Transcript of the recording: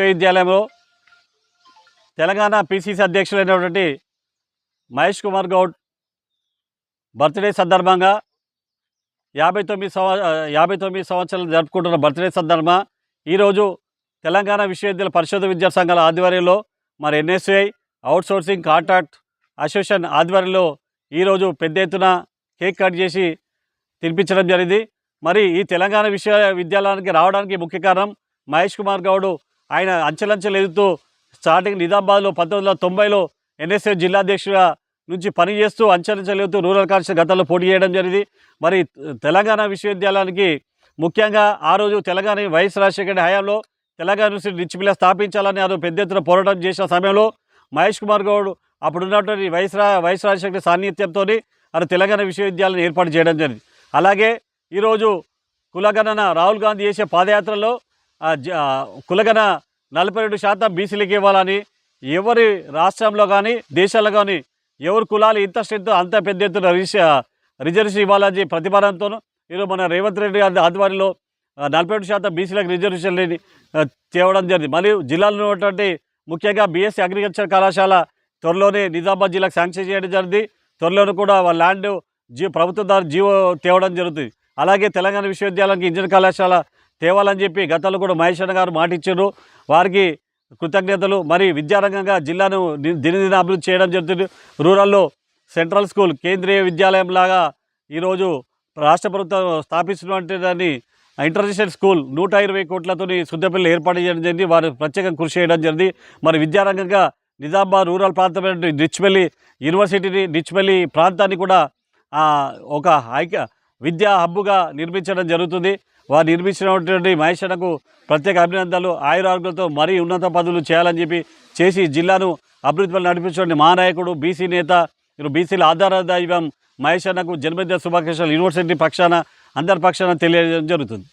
విశ్వవిద్యాలయంలో తెలంగాణ పిసిసి అధ్యక్షులైనటువంటి మహేష్ కుమార్ గౌడ్ బర్త్డే సందర్భంగా యాభై తొమ్మిది సంవ యాభై తొమ్మిది సంవత్సరాలు జరుపుకుంటున్న బర్త్డే సందర్భంగా ఈరోజు తెలంగాణ విశ్వవిద్యాలయ పరిశోధన విద్యా సంఘాల ఆధ్వర్యంలో మరి ఎన్ఎస్ఐ అవుట్సోర్సింగ్ కాంట్రాక్ట్ అసోసియేషన్ ఆధ్వర్యంలో ఈరోజు పెద్ద ఎత్తున కేక్ కట్ చేసి తినిపించడం జరిగింది. మరి ఈ తెలంగాణ విశ్వవిద్యాలయానికి రావడానికి ముఖ్య కారణం మహేష్ కుమార్ గౌడ్ ఆయన అంచెలంచెలు ఎదుగుతూ స్టార్టింగ్ నిజామాబాద్లో పంతొమ్మిది వందల తొంభైలో ఎన్ఎస్ఏ జిల్లాధ్యక్షుడిగా నుంచి పనిచేస్తూ అంచెలంచెలు ఎదుగుతూ రూరల్ కాన్స్టిట్యూషన్ గతంలో పోటీ చేయడం జరిగింది. మరి తెలంగాణ విశ్వవిద్యాలయానికి ముఖ్యంగా ఆ రోజు తెలంగాణ వైఎస్ రాజశేఖర హయాంలో తెలంగాణ యూనివర్సిటీ రిచ్పిల్ల స్థాపించాలని అది పెద్ద ఎత్తున పోరాటం చేసిన సమయంలో మహేష్ కుమార్ గౌడ్ అప్పుడున్నటువంటి వైఎస్ రా వైఎస్ రాజశేఖర సాన్నిధ్యంతో అది తెలంగాణ విశ్వవిద్యాలయం ఏర్పాటు చేయడం జరిగింది. అలాగే ఈరోజు కులగణన రాహుల్ గాంధీ చేసే పాదయాత్రలో కులగన జ- కులగణ నలభై రెండు శాతం బీసీలకు ఇవ్వాలని ఎవరి రాష్ట్రంలో కానీ దేశాల్లో కానీ ఎవరి కులాలు ఇంత స్ట్రెంత్ అంత పెద్ద ఎత్తున రిజ రిజర్వేషన్ ఇవ్వాలని ప్రతిపాదనతో ఈరోజు మన రేవంత్ రెడ్డి గారి ఆధ్వర్యంలో నలభై రెండు శాతం బీసీలకు రిజర్వేషన్ లేని తేవడం జరిగింది. మరియు జిల్లాలో ఉన్నటువంటి ముఖ్యంగా బీఎస్సీ అగ్రికల్చర్ కళాశాల త్వరలోనే నిజామాబాద్ జిల్లాకు శాంక్షన్ చేయడం జరిగింది. త్వరలోనే కూడా ల్యాండ్ జీ ప్రభుత్వం ద్వారా జీవో తేవడం జరుగుతుంది. అలాగే తెలంగాణ విశ్వవిద్యాలయానికి ఇంజనీర్ కళాశాల తేవాలని చెప్పి గతంలో కూడా మహేష్ అన్న గారు మాటిచ్చారు. వారికి కృతజ్ఞతలు. మరి విద్యారంగంగా జిల్లాను దినదిన అభివృద్ధి చేయడం జరుగుతుంది. రూరల్లో సెంట్రల్ స్కూల్ కేంద్రీయ విద్యాలయం లాగా ఈరోజు రాష్ట్ర ప్రభుత్వం స్థాపిస్తున్నటువంటి దాన్ని ఇంటర్నేషనల్ స్కూల్ నూట ఇరవై కోట్లతో శుద్ధపల్లి ఏర్పాటు చేయడం జరిగింది. వారు ప్రత్యేకంగా కృషి చేయడం జరిగింది. మరి విద్యారంగంగా నిజామాబాద్ రూరల్ ప్రాంతమైన డిచ్పల్లి యూనివర్సిటీని డిచ్పల్లి ప్రాంతాన్ని కూడా ఒక ఐక్య విద్యా హబ్బుగా నిర్మించడం జరుగుతుంది. వారు నిర్మించినటువంటి మహేశ్వరకు ప్రత్యేక అభినందనలు ఆయురార్గులతో మరీ ఉన్నత పదవులు చేయాలని చెప్పి చేసి జిల్లాను అభివృద్ధి పనులు నడిపించిన మహానాయకుడు బీసీ నేత బీసీల ఆధార దైవం మహేష్ జన్మదిన శుభాకాంక్షలు యూనివర్సిటీ పక్షాన అందరి పక్షాన తెలియజేయడం జరుగుతుంది.